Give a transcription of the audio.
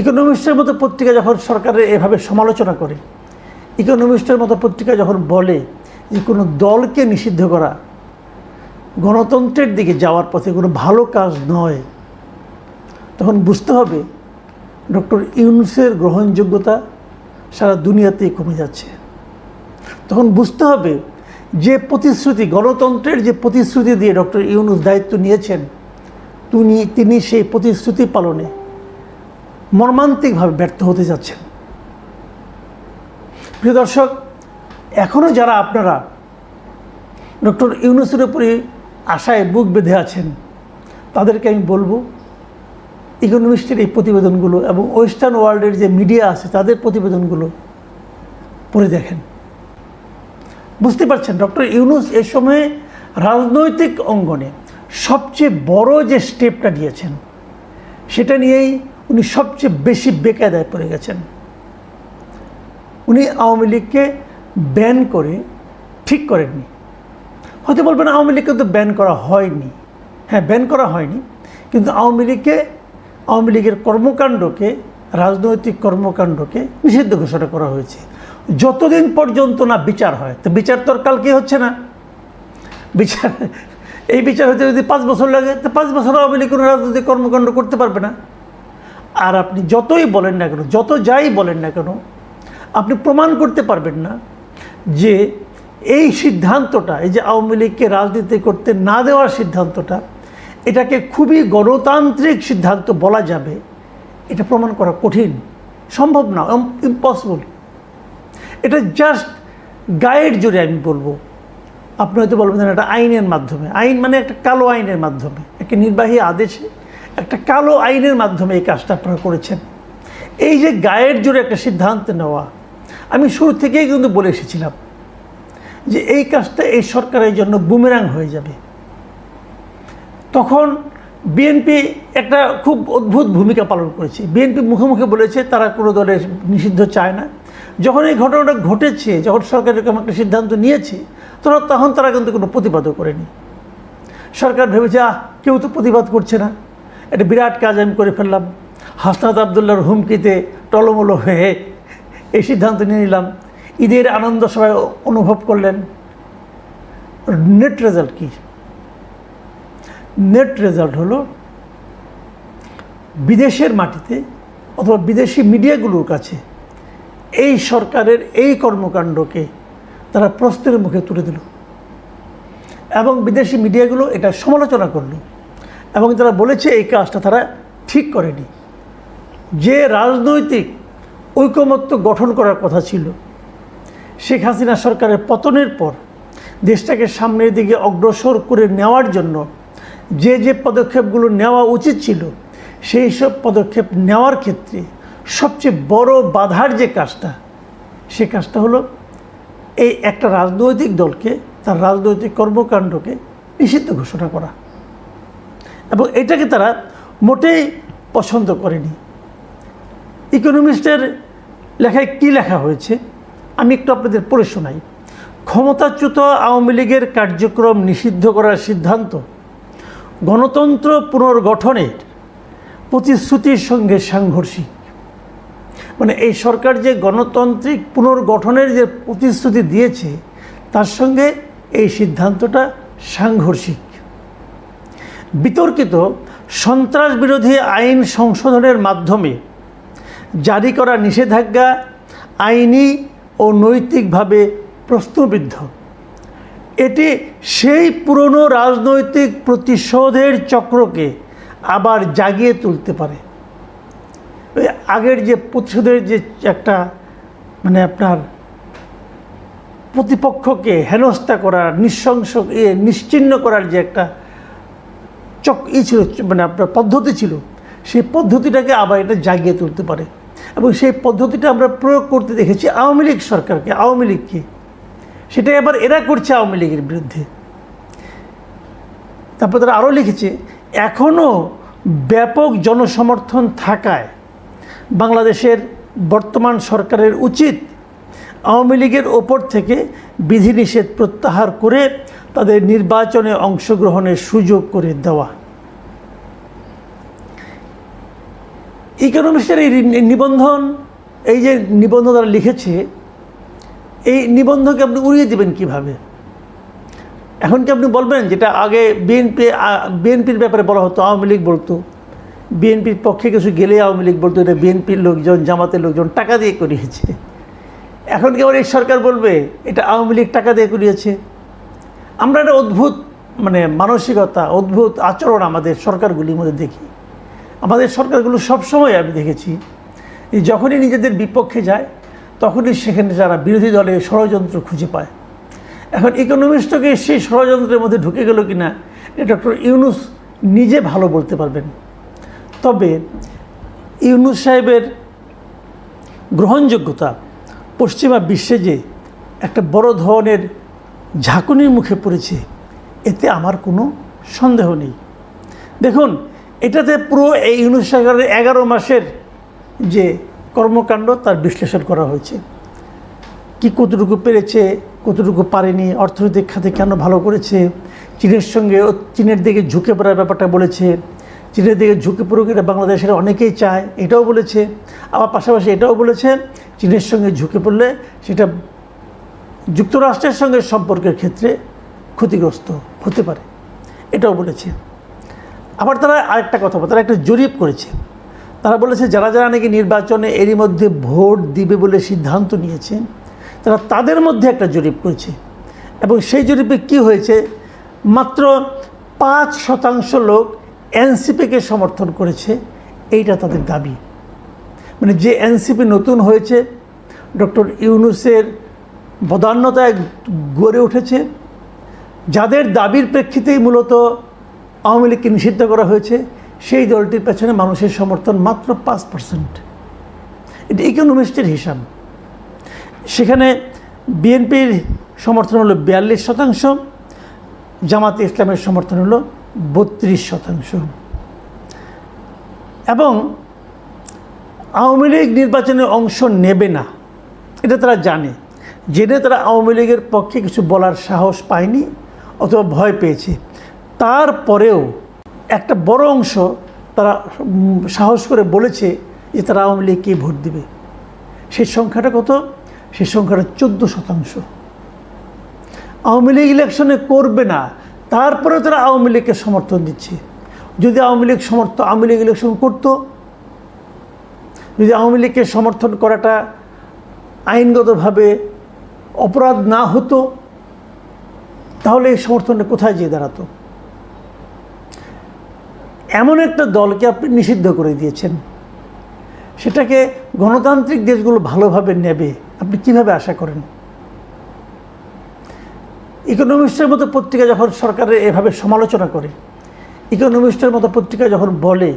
ইকোনমিস্টের মতো পত্রিকা যখন সরকারের এভাবে সমালোচনা করে ইকোনমিস্টের মতো পত্রিকা যখন বলে যে কোনো দলকে নিষিদ্ধ করা, গণতন্ত্রের দিকে যাওয়ার পথে কোনো ভালো কাজ নয়, তখন বুঝতে হবে ডক্টর ইউনুসের গ্রহণযোগ্যতা সারা দুনিয়াতেই কমে যাচ্ছে। তখন বুঝতে হবে যে প্রতিশ্রুতি, গণতন্ত্রের যে প্রতিশ্রুতি দিয়ে ডক্টর ইউনুস দায়িত্ব নিয়েছেন, তিনি তিনি সেই প্রতিশ্রুতি পালনে মর্মান্তিকভাবে ব্যর্থ হতে যাচ্ছেন। প্রিয় দর্শক এখনও যারা আপনারা ডক্টর ইউনুসের উপরে আশায় বুক বেঁধে আছেন, তাদেরকে আমি বলব, ইকোনমিস্টের এই প্রতিবেদনগুলো এবং ওয়েস্টার্ন ওয়ার্ল্ডের যে মিডিয়া আছে, তাদের প্রতিবেদনগুলো পড়ে দেখেন। বুঝতে পারছেন, ডক্টর ইউনুস এ সময়ে রাজনৈতিক অঙ্গনে সবচেয়ে বড় যে স্টেপটা নিয়েছেন, সেটা নিয়েই উনি সবচেয়ে বেশি বেকায়দায় পড়ে গেছেন। উনি আওয়ামী লীগকে ব্যান করে ঠিক করেননি। হয়তো বলবেন আওয়ামী লীগকে তো ব্যান করা হয়নি। হ্যাঁ ব্যান করা হয়নি। কিন্তু আওয়ামী লীগকে, আওয়ামী লীগের কর্মকাণ্ডকে, রাজনৈতিক কর্মকাণ্ডকে নিষিদ্ধ ঘোষণা করা হয়েছে। যতদিন পর্যন্ত না বিচার হয়, তো বিচার তো আর কালকে হচ্ছে না। বিচার, এই বিচার হতে যদি পাঁচ বছর লাগে, তো পাঁচ বছর আওয়ামী লীগ কোনো রাজনৈতিক কর্মকাণ্ড করতে পারবে না। আর আপনি যতই বলেন না কেন, যত যাই বলেন না কেন, আপনি প্রমাণ করতে পারবেন না যে এই সিদ্ধান্তটা, এই যে আওয়ামী লীগকে রাজনীতি করতে না দেওয়ার সিদ্ধান্তটা, এটাকে খুবই গণতান্ত্রিক সিদ্ধান্ত বলা যাবে, এটা প্রমাণ করা কঠিন। সম্ভব না ইম্পসিবল এটা জাস্ট গাইড জুড়ে আমি বলব। আপনি হয়তো বলবেন এটা আইনের মাধ্যমে। আইন মানে একটা কালো আইনের মাধ্যমে, একটা নির্বাহী আদেশে একটা কালো আইনের মাধ্যমে এই কাজটা আপনারা করেছেন। এই যে গায়ের জুড়ে একটা সিদ্ধান্ত নেওয়া, আমি শুরু থেকেই কিন্তু বলে এসেছিলাম যে এই কাজটা এই সরকারের জন্য বুমেরাং হয়ে যাবে। তখন বিএনপি একটা খুব অদ্ভুত ভূমিকা পালন করেছে। বিএনপি মুখে মুখে বলেছে, তারা কোনো দলের নিষিদ্ধ চায় না। যখন এই ঘটনাটা ঘটেছে, যখন সরকার এরকম একটা সিদ্ধান্ত নিয়েছে, তখন তখন তারা কিন্তু কোনো প্রতিবাদও করেনি। সরকার ভেবেছে, আহ, কেউ তো প্রতিবাদ করছে না। একটা বিরাট কাজ আমি করে ফেললাম। হাসনাত আবদুল্লার হুমকিতে টলমলো হয়ে এই সিদ্ধান্ত নিয়ে নিলাম। ঈদের আনন্দ সবাই অনুভব করলেন। নেট রেজাল্ট কী? নেট রেজাল্ট হলো বিদেশের মাটিতে অথবা বিদেশি মিডিয়াগুলোর কাছে এই সরকারের এই কর্মকাণ্ডকে তারা প্রশ্নের মুখে তুলে দিল। এবং বিদেশি মিডিয়াগুলো এটা সমালোচনা করল। এবং তারা বলেছে এই কাজটা তারা ঠিক করেনি। যে রাজনৈতিক ঐকমত্য গঠন করার কথা ছিল, শেখ হাসিনা সরকারের পতনের পর দেশটাকে সামনের দিকে অগ্রসর করে নেওয়ার জন্য যে যে পদক্ষেপগুলো নেওয়া উচিত ছিল, সেই সব পদক্ষেপ নেওয়ার ক্ষেত্রে সবচেয়ে বড় বাধার যে কাজটা, সে কাজটা হলো এই একটা রাজনৈতিক দলকে, তার রাজনৈতিক কর্মকাণ্ডকে নিষিদ্ধ ঘোষণা করা। এবং এটাকে তারা মোটেই পছন্দ করেনি। ইকোনমিস্টের লেখায় কী লেখা হয়েছে, আমি একটু আপনাদের পড়ে শোনাই। ক্ষমতাচ্যুত আওয়ামী লীগের কার্যক্রম নিষিদ্ধ করার সিদ্ধান্ত, গণতন্ত্র পুনর্গঠনের প্রতিশ্রুতির সঙ্গে সাংঘর্ষিক। মানে এই সরকার যে গণতান্ত্রিক পুনর্গঠনের যে প্রতিশ্রুতি দিয়েছে, তার সঙ্গে এই সিদ্ধান্তটা সাংঘর্ষিক। বিতর্কিত সন্ত্রাস বিরোধী আইন সংশোধনের মাধ্যমে জারি করা নিষেধাজ্ঞা আইনি ও নৈতিকভাবে প্রশ্নবিদ্ধ এটি সেই পুরনো রাজনৈতিক প্রতিশোধের চক্রকে আবার জাগিয়ে তুলতে পারে। আগের যে প্রতিশোধের যে একটা মানে আপনার প্রতিপক্ষকে হেনস্থা করার নিঃশংস নিশ্চিহ্ন করার যে একটা চক ই ছিল মানে আপনার পদ্ধতি ছিল, সেই পদ্ধতিটাকে আবার এটা জাগিয়ে তুলতে পারে। এবং সেই পদ্ধতিটা আমরা প্রয়োগ করতে দেখেছি আওয়ামী লীগ সরকারকে। আওয়ামী লীগকে সেটা এবার এরা করছে আওয়ামী লীগের বিরুদ্ধে। তারপর তারা আরও লিখেছে এখনও ব্যাপক জনসমর্থন থাকায় বাংলাদেশের বর্তমান সরকারের উচিত আওয়ামী লীগের ওপর থেকে বিধিনিষেধ প্রত্যাহার করে তাদের নির্বাচনে অংশগ্রহণের সুযোগ করে দেওয়া। ইকোনমিক্সের এই নিবন্ধন, এই যে নিবন্ধ তারা লিখেছে, এই নিবন্ধকে আপনি উড়িয়ে দেবেন কীভাবে? এখন কি আপনি বলবেন যেটা আগে বিএনপি বিএনপির ব্যাপারে বলা হতো, আওয়ামী লীগ বলতো বিএনপির পক্ষে কিছু গেলে আওয়ামী লীগ বলতো, এটা বিএনপির লোকজন, জামাতের লোকজন টাকা দিয়ে করিয়েছে। এখন কি আবার এই সরকার বলবে, এটা আওয়ামী লীগ টাকা দিয়ে করিয়েছে? আমরা একটা অদ্ভুত মানে মানসিকতা, অদ্ভুত আচরণ আমাদের সরকারগুলির মধ্যে দেখি। আমাদের সরকারগুলো সবসময় আমি দেখেছি যখনই নিজেদের বিপক্ষে যায়, তখনই সেখানে যারা বিরোধী দলে ষড়যন্ত্র খুঁজে পায়। এখন ইকোনমিস্টকে সেই ষড়যন্ত্রের মধ্যে ঢুকে গেল কি না ডক্টর ইউনুস নিজে ভালো বলতে পারবেন। তবে ইউনুস সাহেবের গ্রহণযোগ্যতা পশ্চিমা বিশ্বে যে একটা বড় ধরনের ঝাঁকুনির মুখে পড়েছে, এতে আমার কোনো সন্দেহ নেই। দেখুন, এটাতে পুরো এই সরকারের এগারো মাসের যে কর্মকাণ্ড তার বিশ্লেষণ করা হয়েছে। কি কতটুকু পেরেছে, কতটুকু পারেনি, অর্থনৈতিক খাতে কেন ভালো করেছে, চীনের সঙ্গে, চীনের দিকে ঝুঁকে পড়ার ব্যাপারটা বলেছে, চীনের দিকে ঝুঁকে পড়ুক এটা বাংলাদেশের অনেকেই চায়, এটাও বলেছে, আবার পাশাপাশি এটাও বলেছে, চীনের সঙ্গে ঝুঁকে পড়লে সেটা যুক্তরাষ্ট্রের সঙ্গে সম্পর্কের ক্ষেত্রে ক্ষতিগ্রস্ত হতে পারে। এটাও বলেছে। আবার তারা আরেকটা কথা তারা একটা জরিপ করেছে। তারা বলেছে, যারা যারা নাকি নির্বাচনে এরই মধ্যে ভোট দিবে বলে সিদ্ধান্ত নিয়েছে, তারা তাদের মধ্যে একটা জরিপ করেছে। এবং সেই জরিপে কি হয়েছে, মাত্র পাঁচ শতাংশ লোক এনসিপিকে সমর্থন করেছে, এইটা তাদের দাবি। মানে যে এনসিপি নতুন হয়েছে, ডক্টর ইউনুসের বদান্যতায় গড়ে উঠেছে, যাদের দাবির প্রেক্ষিতেই মূলত আওয়ামী লীগকে নিষিদ্ধ করা হয়েছে, সেই দলটির পেছনে মানুষের সমর্থন মাত্র পাঁচ পার্সেন্ট এটা ইকোনমিস্টের হিসাব। সেখানে বিএনপির সমর্থন হলো বিয়াল্লিশ শতাংশ, জামাতে ইসলামের সমর্থন হলো বত্রিশ শতাংশ। এবং আওয়ামী লীগ নির্বাচনে অংশ নেবে না, এটা তারা জানে। জেনে তারা আওয়ামী লীগের পক্ষে কিছু বলার সাহস পায়নি অথবা ভয় পেয়েছে। তারপরেও একটা বড় অংশ তারা সাহস করে বলেছে যে তারা আওয়ামী লীগকে ভোট দেবে। সেই সংখ্যাটা কত? সেই সংখ্যাটা চোদ্দ শতাংশ। আওয়ামী লীগ ইলেকশনে করবে না তারপরে তারা আওয়ামী লীগকে সমর্থন দিচ্ছে। যদি আওয়ামী লীগ সমর্থন আওয়ামী লীগ ইলেকশন করতো, যদি আওয়ামী লীগকে সমর্থন করাটা আইনগতভাবে অপরাধ না হতো, তাহলে এই সমর্থনটা কোথায় যেয়ে দাঁড়াতো? এমন একটা দলকে আপনি নিষিদ্ধ করে দিয়েছেন। সেটাকে গণতান্ত্রিক দেশগুলো ভালোভাবে নেবে, আপনি কীভাবে আশা করেন? ইকোনমিস্টের মতো পত্রিকা যখন সরকারের এভাবে সমালোচনা করে, ইকোনমিস্টের মতো পত্রিকা যখন বলে